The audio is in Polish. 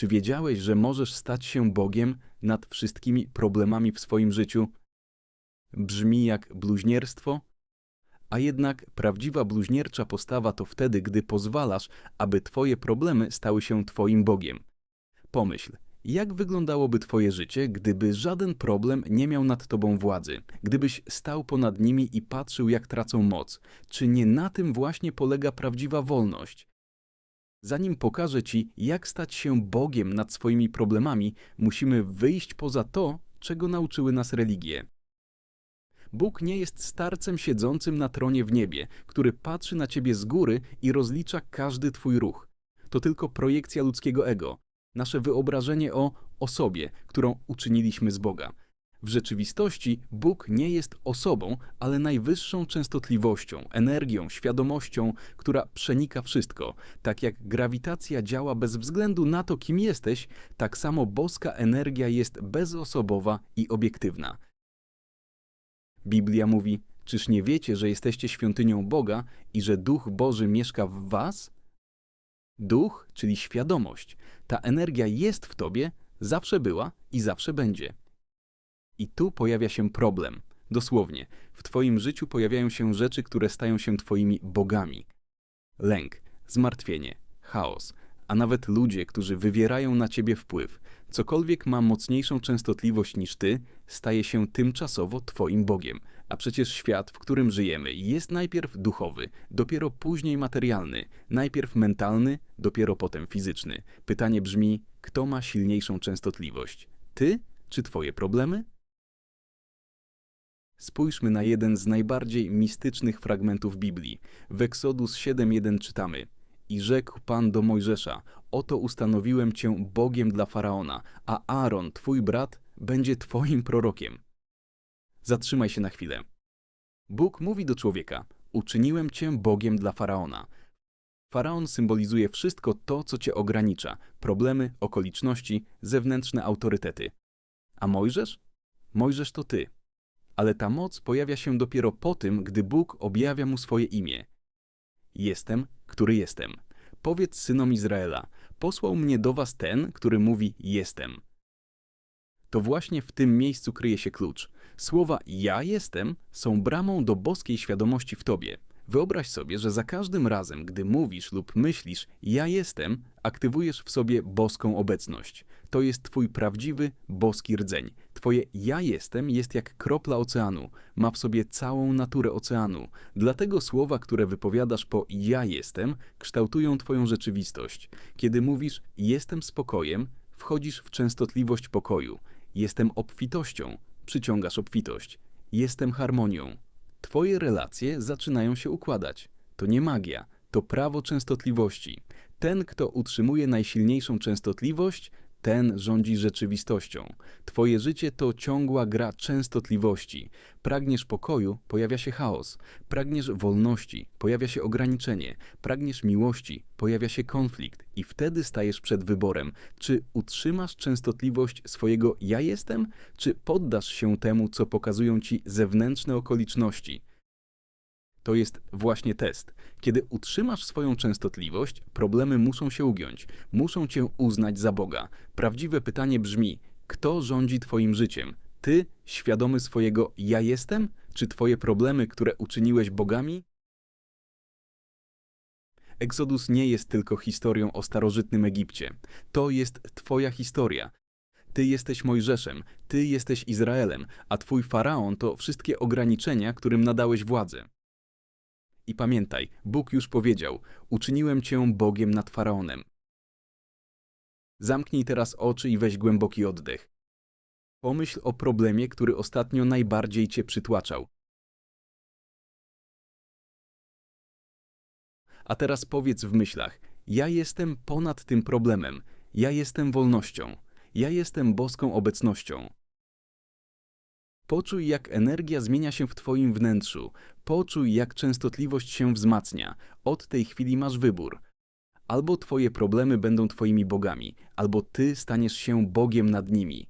Czy wiedziałeś, że możesz stać się Bogiem nad wszystkimi problemami w swoim życiu? Brzmi jak bluźnierstwo? A jednak prawdziwa bluźniercza postawa to wtedy, gdy pozwalasz, aby twoje problemy stały się twoim Bogiem. Pomyśl, jak wyglądałoby twoje życie, gdyby żaden problem nie miał nad tobą władzy, gdybyś stał ponad nimi i patrzył, jak tracą moc? Czy nie na tym właśnie polega prawdziwa wolność? Zanim pokażę Ci, jak stać się Bogiem nad swoimi problemami, musimy wyjść poza to, czego nauczyły nas religie. Bóg nie jest starcem siedzącym na tronie w niebie, który patrzy na Ciebie z góry i rozlicza każdy Twój ruch. To tylko projekcja ludzkiego ego, nasze wyobrażenie o osobie, którą uczyniliśmy z Boga. W rzeczywistości Bóg nie jest osobą, ale najwyższą częstotliwością, energią, świadomością, która przenika wszystko. Tak jak grawitacja działa bez względu na to, kim jesteś, tak samo boska energia jest bezosobowa i obiektywna. Biblia mówi: Czyż nie wiecie, że jesteście świątynią Boga i że Duch Boży mieszka w Was? Duch, czyli świadomość, ta energia jest w Tobie, zawsze była i zawsze będzie. I tu pojawia się problem. Dosłownie, w Twoim życiu pojawiają się rzeczy, które stają się Twoimi bogami. Lęk, zmartwienie, chaos, a nawet ludzie, którzy wywierają na Ciebie wpływ. Cokolwiek ma mocniejszą częstotliwość niż Ty, staje się tymczasowo Twoim Bogiem. A przecież świat, w którym żyjemy, jest najpierw duchowy, dopiero później materialny, najpierw mentalny, dopiero potem fizyczny. Pytanie brzmi, kto ma silniejszą częstotliwość? Ty czy Twoje problemy? Spójrzmy na jeden z najbardziej mistycznych fragmentów Biblii. W Eksodus 7.1 czytamy I rzekł Pan do Mojżesza, oto ustanowiłem Cię Bogiem dla Faraona, a Aaron, Twój brat, będzie Twoim prorokiem. Zatrzymaj się na chwilę. Bóg mówi do człowieka, uczyniłem Cię Bogiem dla Faraona. Faraon symbolizuje wszystko to, co Cię ogranicza, problemy, okoliczności, zewnętrzne autorytety. A Mojżesz? Mojżesz to Ty ale ta moc pojawia się dopiero po tym, gdy Bóg objawia mu swoje imię. Jestem, który jestem. Powiedz synom Izraela: Posłał mnie do was ten, który mówi: Jestem. To właśnie w tym miejscu kryje się klucz. Słowa ja jestem są bramą do boskiej świadomości w tobie. Wyobraź sobie, że za każdym razem, gdy mówisz lub myślisz ja jestem, aktywujesz w sobie boską obecność. To jest twój prawdziwy boski rdzeń. Twoje ja jestem jest jak kropla oceanu, ma w sobie całą naturę oceanu. Dlatego słowa, które wypowiadasz po ja jestem, kształtują twoją rzeczywistość. Kiedy mówisz jestem spokojem, wchodzisz w częstotliwość pokoju. Jestem obfitością, przyciągasz obfitość. Jestem harmonią. Twoje relacje zaczynają się układać. To nie magia, to prawo częstotliwości. Ten, kto utrzymuje najsilniejszą częstotliwość, ten rządzi rzeczywistością. Twoje życie to ciągła gra częstotliwości. Pragniesz pokoju, pojawia się chaos. Pragniesz wolności, pojawia się ograniczenie. Pragniesz miłości, pojawia się konflikt. I wtedy stajesz przed wyborem, czy utrzymasz częstotliwość swojego ja jestem, czy poddasz się temu, co pokazują ci zewnętrzne okoliczności. To jest właśnie test. Kiedy utrzymasz swoją częstotliwość, problemy muszą się ugiąć, muszą cię uznać za Boga. Prawdziwe pytanie brzmi: kto rządzi twoim życiem? Ty, świadomy swojego ja jestem, czy twoje problemy, które uczyniłeś bogami? Eksodus nie jest tylko historią o starożytnym Egipcie. To jest twoja historia. Ty jesteś Mojżeszem, ty jesteś Izraelem, a twój faraon to wszystkie ograniczenia, którym nadałeś władzę. I pamiętaj, Bóg już powiedział: Uczyniłem cię Bogiem nad faraonem. Zamknij teraz oczy i weź głęboki oddech. Pomyśl o problemie, który ostatnio najbardziej cię przytłaczał. A teraz powiedz w myślach: Ja jestem ponad tym problemem, ja jestem wolnością, ja jestem boską obecnością. Poczuj, jak energia zmienia się w Twoim wnętrzu. Poczuj, jak częstotliwość się wzmacnia. Od tej chwili masz wybór. Albo Twoje problemy będą Twoimi bogami, albo Ty staniesz się Bogiem nad nimi.